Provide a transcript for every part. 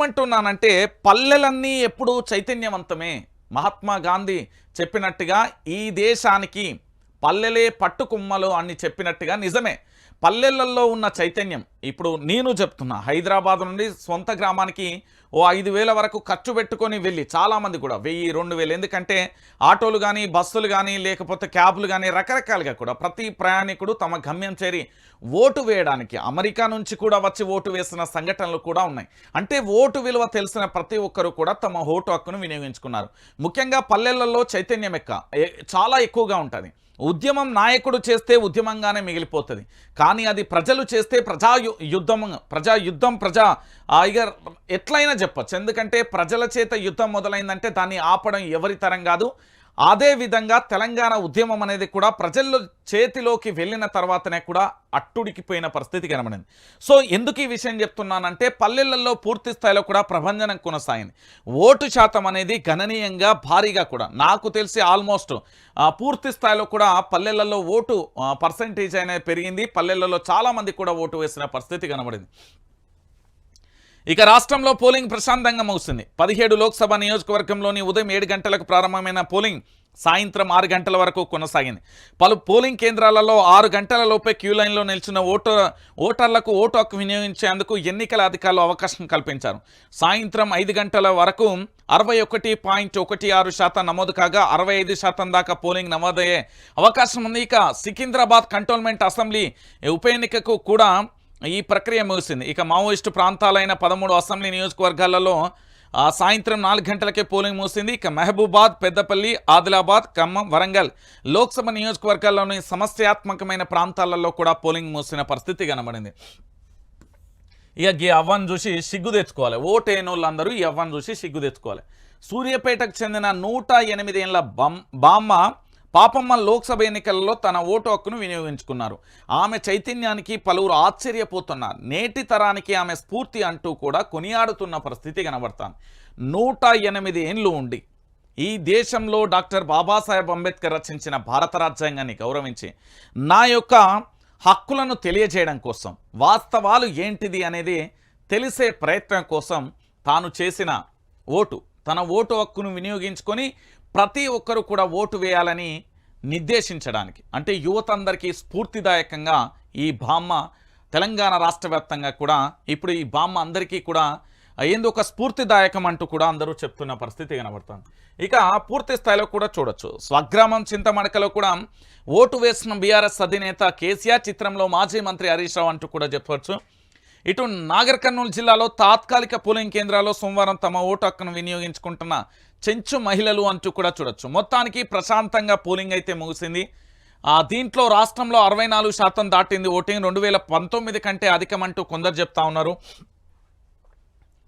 ఏమంటున్నానంటే పల్లెలన్నీ ఎప్పుడూ చైతన్యవంతమే. మహాత్మా గాంధీ చెప్పినట్టుగా ఈ దేశానికి పల్లెలే పట్టుకుమ్మలు అని చెప్పినట్టుగా నిజమే. పల్లెలలో ఉన్న చైతన్యం. ఇప్పుడు నేను చెప్తున్నా హైదరాబాద్ నుండి సొంత గ్రామానికి ఓ ఐదు వేల వరకు ఖర్చు పెట్టుకొని వెళ్ళి చాలామంది కూడా వెయ్యి రెండు వేలు. ఎందుకంటే ఆటోలు కానీ బస్సులు కానీ లేకపోతే క్యాబ్లు కానీ రకరకాలుగా కూడా ప్రతి ప్రయాణికుడు తమ గమ్యం చేరి ఓటు వేయడానికి అమెరికా నుంచి కూడా వచ్చి ఓటు వేసిన సంఘటనలు కూడా ఉన్నాయి. అంటే ఓటు విలువ తెలిసిన ప్రతి ఒక్కరు కూడా తమ ఓటు హక్కును వినియోగించుకున్నారు. ముఖ్యంగా పల్లెలలో చైతన్యం ఎక్క చాలా ఎక్కువగా ఉంటుంది. ఉద్యమం నాయకుడు చేస్తే ఉద్యమంగానే మిగిలిపోతుంది. కానీ అది ప్రజలు చేస్తే ప్రజా యుద్ధం ప్రజా యుద్ధం ప్రజా ఇక ఎట్లయినా చెప్పచ్చు. ఎందుకంటే ప్రజల చేత యుద్ధం మొదలైందంటే దాన్ని ఆపడం ఎవరి తరం కాదు. అదే విధంగా తెలంగాణ ఉద్యమం అనేది కూడా ప్రజల్లో చేతిలోకి వెళ్ళిన తర్వాతనే కూడా అట్టుడికిపోయిన పరిస్థితి కనబడింది. సో ఎందుకు ఈ విషయం చెప్తున్నానంటే పల్లెలలో పూర్తి స్థాయిలో కూడా ప్రభంజనం కొనసాగింది. ఓటు శాతం అనేది గణనీయంగా భారీగా కూడా నాకు తెలిసి ఆల్మోస్ట్ పూర్తి స్థాయిలో కూడా పల్లెలలో ఓటు పర్సంటేజ్ అనేది పెరిగింది. పల్లెలలో చాలామంది కూడా ఓటు వేసిన పరిస్థితి కనబడింది. ఇక రాష్ట్రంలో పోలింగ్ ప్రశాంతంగా ముగుస్తుంది. పదిహేడు లోక్సభ నియోజకవర్గంలోని ఉదయం ఏడు గంటలకు ప్రారంభమైన పోలింగ్ సాయంత్రం ఆరు గంటల వరకు కొనసాగింది. పలు పోలింగ్ కేంద్రాలలో ఆరు గంటల లోపే క్యూ లైన్లో నిలిచిన ఓటు ఓటర్లకు ఓటు హక్కు వినియోగించేందుకు ఎన్నికల అధికారులు అవకాశం కల్పించారు. సాయంత్రం ఐదు గంటల వరకు అరవై ఒకటి పాయింట్ ఒకటి ఆరు శాతం నమోదు కాగా అరవై ఐదు శాతం దాకా పోలింగ్ నమోదయ్యే అవకాశం ఉంది. ఇక సికింద్రాబాద్ కంటోన్మెంట్ అసెంబ్లీ ఉప ఎన్నికకు కూడా ఈ ప్రక్రియ ముగిసింది. ఇక మావోయిస్టు ప్రాంతాలైన పదమూడు అసెంబ్లీ నియోజకవర్గాలలో సాయంత్రం నాలుగు గంటలకే పోలింగ్ ముగిసింది. ఇక మహబూబాద్ పెద్దపల్లి ఆదిలాబాద్ ఖమ్మం వరంగల్ లోక్సభ నియోజకవర్గాల్లోని సమస్యాత్మకమైన ప్రాంతాలలో కూడా పోలింగ్ మూసిన పరిస్థితి కనబడింది. ఇక ఈ అవ్వను చూసి సిగ్గు తెచ్చుకోవాలి. ఓటేన వాళ్ళందరూ ఈ అవ్వను చూసి సిగ్గు తెచ్చుకోవాలి. సూర్యాపేటకు చెందిన నూట ఎనిమిది ఏళ్ళ బమ్ బామ్మ పాపమ్మ లోక్సభ ఎన్నికలలో తన ఓటు హక్కును వినియోగించుకున్నారు. ఆమె చైతన్యానికి పలువురు ఆశ్చర్యపోతున్నారు. నేటి తరానికి ఆమె స్ఫూర్తి అంటూ కూడా కొనియాడుతున్న పరిస్థితి కనబడతాను నూట ఎనిమిది ఏండ్లు ఉండి ఈ దేశంలో డాక్టర్ బాబాసాహెబ్ అంబేద్కర్ రచించిన భారత రాజ్యాంగాన్ని గౌరవించి నా యొక్క హక్కులను తెలియజేయడం కోసం వాస్తవాలు ఏంటిది అనేది తెలిసే ప్రయత్నం కోసం తాను చేసిన ఓటు. తన ఓటు హక్కును వినియోగించుకొని ప్రతి ఒక్కరు కూడా ఓటు వేయాలని నిర్దేశించడానికి. అంటే యువత అందరికీ స్ఫూర్తిదాయకంగా ఈ బామ్మ తెలంగాణ రాష్ట్ర కూడా ఇప్పుడు ఈ బామ్మ అందరికీ కూడా ఏంది ఒక స్ఫూర్తిదాయకం అంటూ కూడా అందరూ చెప్తున్న పరిస్థితి కనబడుతుంది. ఇక పూర్తి స్థాయిలో కూడా చూడొచ్చు. స్వగ్రామం చింతమడకలో కూడా ఓటు వేసిన బీఆర్ఎస్ అధినేత కేసీఆర్ చిత్రంలో మాజీ మంత్రి హరీష్ రావు అంటూ కూడా చెప్పవచ్చు ఇటు నాగర్ కర్నూలు జిల్లాలో తాత్కాలిక పోలింగ్ కేంద్రాల్లో సోమవారం తమ ఓటు హక్కును వినియోగించుకుంటున్న చెంచు మహిళలు అంటూ కూడా చూడొచ్చు. మొత్తానికి ప్రశాంతంగా పోలింగ్ అయితే ముగిసింది. ఆ దీంట్లో రాష్ట్రంలో అరవై నాలుగు శాతం దాటింది ఓటింగ్. రెండు వేల పంతొమ్మిది కంటే అధికమంటూ కొందరు చెప్తా ఉన్నారు.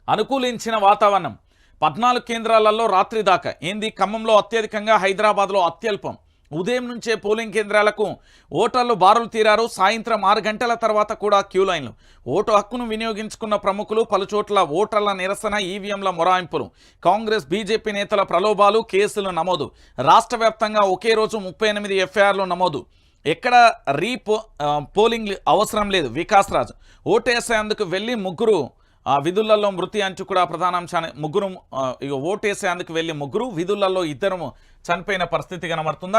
అనుకూలించిన వాతావరణం. పద్నాలుగు కేంద్రాలలో రాత్రి దాకా. ఏంది? ఖమ్మంలో అత్యధికంగా హైదరాబాద్లో అత్యల్పం. ఉదయం నుంచే పోలింగ్ కేంద్రాలకు ఓటర్లు బారులు తీరారు. సాయంత్రం ఆరు గంటల తర్వాత కూడా క్యూ లైన్లు. ఓటు హక్కును వినియోగించుకున్న ప్రముఖులు పలుచోట్ల ఓటర్ల నిరసన ఈవీఎంల మొరాయింపులు. కాంగ్రెస్ బీజేపీ నేతల ప్రలోభాలు కేసులు నమోదు. రాష్ట్ర వ్యాప్తంగా ఒకే రోజు ముప్పై ఎనిమిది ఎఫ్ఐఆర్లు నమోదు. ఎక్కడ రీపో పోలింగ్ అవసరం లేదు. వికాస్ రాజ్ ఓటేసేందుకు వెళ్ళి ముగ్గురు విధులలో మృతి అంచు కూడా ప్రధానాంశాన్ని ముగ్గురు ఇక ఓటేసేందుకు వెళ్ళి ముగ్గురు విధులలో ఇద్దరు చనిపోయిన పరిస్థితి కనబడుతుందట.